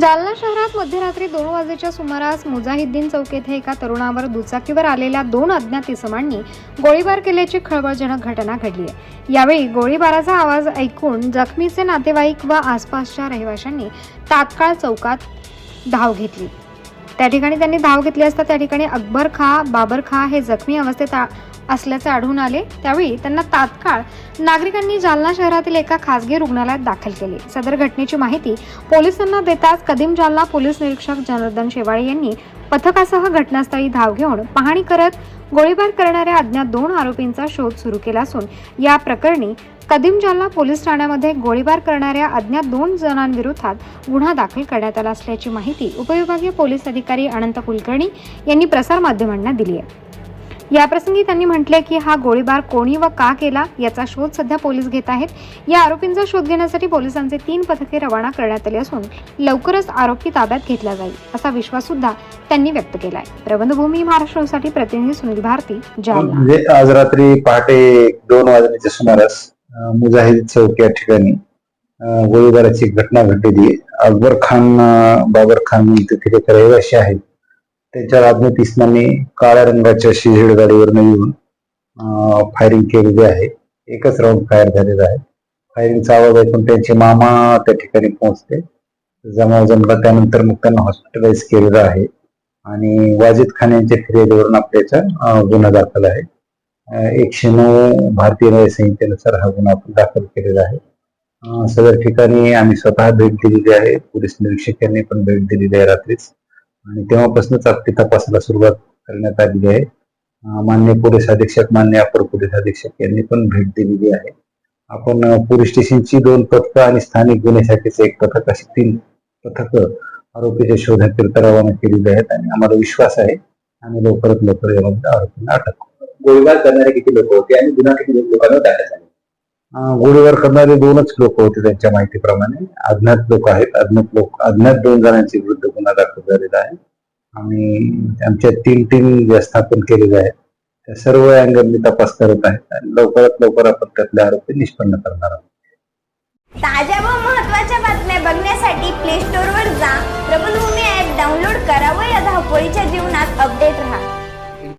जालना शहरात मध्यरात्री दोन वाजेच्या सुमारास मुजाहिद्दीन चौक येथे एका तरुणावर दुचाकीवर आलेल्या दोन अज्ञात इसमांनी गोळीबार केल्याची खळबळजनक घटना घडली आहे. यावेळी गोळीबाराचा आवाज ऐकून जखमीचे नातेवाईक व आसपासच्या रहिवाशांनी तात्काळ चौकात धाव घेतली. त्या ठिकाणी त्यांनी धाव घेतली असता त्या ठिकाणी अकबर खा बाबर खा हे जखमी अवस्थेत आ- असल्याचे आढळून आले. त्यावेळी त्यांना तात्काळ नागरिकांनी जालना शहरातील एका खासगी रुग्णालयात दाखल केले. सदर घटनेची माहिती पोलिसांना देताच कदीम जालना पोलीस निरीक्षक जनार्दन शेवाळे यांनी पथकासह घटनास्थळी धाव घेऊन पाहणी करत गोळीबार करणाऱ्या अज्ञात दोन आरोपींचा शोध सुरू केला असून या प्रकरणी कदीम जालना पोलीस ठाण्यामध्ये गोळीबार करणाऱ्या अज्ञात दोन जणांविरोधात गुन्हा दाखल करण्यात आला असल्याची माहिती उपविभागीय पोलीस अधिकारी अनंत कुलकर्णी यांनी प्रसारमाध्यमांना दिली आहे. याप्रसंगी त्यांनी म्हटले की हा गोळीबार कोणी व का केला याचा शोध सध्या पोलीस घेत आहेत. या आरोपींचा शोध घेण्यासाठी पोलिसांचे तीन पथके रवाना करण्यात आली असून लवकरच आरोपी ताब्यात घेतला जाईल असा विश्वास सुद्धा त्यांनी व्यक्त केलाय. प्रबंधभूमी महाराष्ट्रासाठी प्रतिनिधी सुनील भारती जालना. म्हणजे आज रात्री पहाटे दोन वाजण्याच्या सुमारास मुजाहिद चौक या ठिकाणी गोळीबाराची घटना घडलेली अकबर खान बाबर खान तिथे रहिवासी आहेत. त्यांच्या अज्ञात काळ्या रंगाच्या शिजेड गाडीवरनं येऊन फायरिंग केलेली आहे. एकच राऊंड फायर झालेला आहे. फायरिंगचा आवाज ऐकून त्यांचे मामा त्या ठिकाणी पोहोचते जमाव जमला त्यानंतर मग त्यांना हॉस्पिटलाइज केलेलं आहे. आणि वाजिद खान यांच्या फिर्यादीवरून आपल्याचा गुन्हा दाखल आहे. एकशे नऊ भारतीय न्यायसंहितेनुसार हा गुन्हा आपण दाखल केलेला आहे. सदर ठिकाणी आम्ही स्वतः भेट दिलेली आहे. पोलीस निरीक्षक यांनी पण भेट दिलेली आहे रात्रीच. आणि तेव्हापासूनच आपली तपासाला सुरुवात करण्यात आलेली आहे. मान्य पोलीस अधीक्षक मान्य अपर पोलीस अधीक्षक यांनी पण भेट दिलेली आहे. आपण पोलीस स्टेशनची दोन पथकं आणि स्थानिक गुन्हे शाखेचे एक पथक अशी तीन पथकं आरोपीच्या शोधाकरिता रवाना केलेली आहेत आणि आम्हाला विश्वास आहे. आणि लवकरात लवकर यामध्ये आरोपींना अटक. गोळीबार करणारे किती लोक होते आणि गुन्हा किती लोकांवर दाखल गोळीबार करणारे दोनच लोक होते त्यांच्या माहितीप्रमाणे. अज्ञात लोक आहेत. अज्ञात लोक अज्ञात दोन जणांच्या विरुद्ध गुन्हा दाखल झालेला आहे. आणि आमच्या तीन टीम व्यवस्थापन केलेल्या आहेत त्या सर्व अँगलनी तपास करत आहेत आणि लवकरात लवकर आपण त्यातले आरोपी निष्पन्न करणार आहोत. ताज्या व महत्त्वाच्या बातम्या बघण्यासाठी प्ले स्टोअरवर जा. प्रबलभूमी ऍप डाउनलोड करा व या धावपळीच्या जीवनात अपडेट राहा.